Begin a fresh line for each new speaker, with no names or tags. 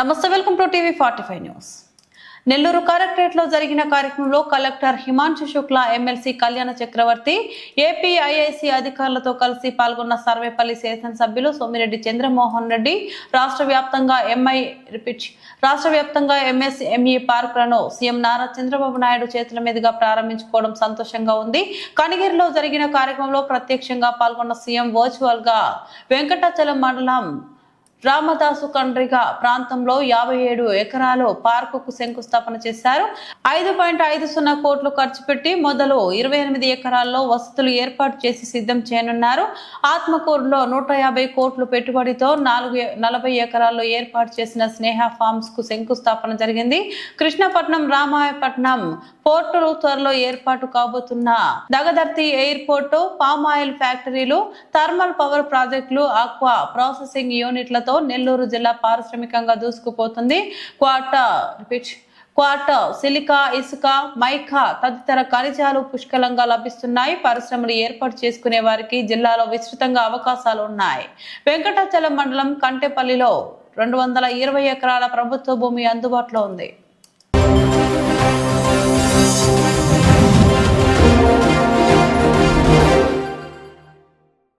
నమస్తే welcome to TV forty five news. Nellore కలెక్టరేట్లో జరిగిన కార్యక్రమంలో కలెక్టర్ హిమాంశు శుక్లా ఎమ్మెల్సీ కళ్యాణ చక్రవర్తి ఏపీఐఐసి అధికారులతో కలిసి పాల్గొన్న సర్వేపల్లి శాసనసభ్యులు సోమిరెడ్డి చంద్రమోహన్ రెడ్డి రాష్ట్ర వ్యాప్తంగా ఎంఐ రిపీట్ రాష్ట్ర వ్యాప్తంగా ఎంఎస్ఎంఈ పార్కులను సీఎం నారా చంద్రబాబు నాయుడు చేతుల మీదుగా ప్రారంభించుకోవడం సంతోషంగా ఉంది. కనిగిరిలో జరిగిన కార్యక్రమంలో ప్రత్యక్షంగా పాల్గొన్న సీఎం వర్చువల్గా వెంకటాచలం మండలం రామదాసు కండ్రిగ ప్రాంతంలో యాభై ఏడు ఎకరాలు పార్కుకు శంకుస్థాపన చేశారు. ఐదు పాయింట్ ఐదు సున్నా కోట్లు ఖర్చు పెట్టి మొదలు ఇరవై ఎనిమిది ఎకరాల్లో వసతులు ఏర్పాటు చేసి సిద్ధం చేయనున్నారు. ఆత్మకూరులో నూట యాభై కోట్లు పెట్టుబడితో నాలుగు నలభై ఎకరాల్లో ఏర్పాటు చేసిన స్నేహ ఫార్మ్స్కు శంకుస్థాపన జరిగింది. కృష్ణపట్నం రామాయపట్నం పోర్టులు త్వరలో ఏర్పాటు కాబోతున్న దగదర్తి ఎయిర్పోర్టు పామ్ ఆయిల్ ఫ్యాక్టరీలు థర్మల్ పవర్ ప్రాజెక్టులు ఆక్వా ప్రాసెసింగ్ యూనిట్లతో నెల్లూరు జిల్లా పారిశ్రామికంగా దూసుకుపోతుంది. క్వార్టర్ రిపీట్ క్వార్టర్ సిలికా ఇసుక మైకా తదితర ఖనిజాలు పుష్కలంగా లభిస్తున్నాయి. పరిశ్రమలు ఏర్పాటు చేసుకునే వారికి జిల్లాలో విస్తృతంగా అవకాశాలు ఉన్నాయి. వెంకటాచలం మండలం కంటెపల్లిలో రెండు వందల ఇరవై ఎకరాల ప్రభుత్వ భూమి అందుబాటులో ఉంది.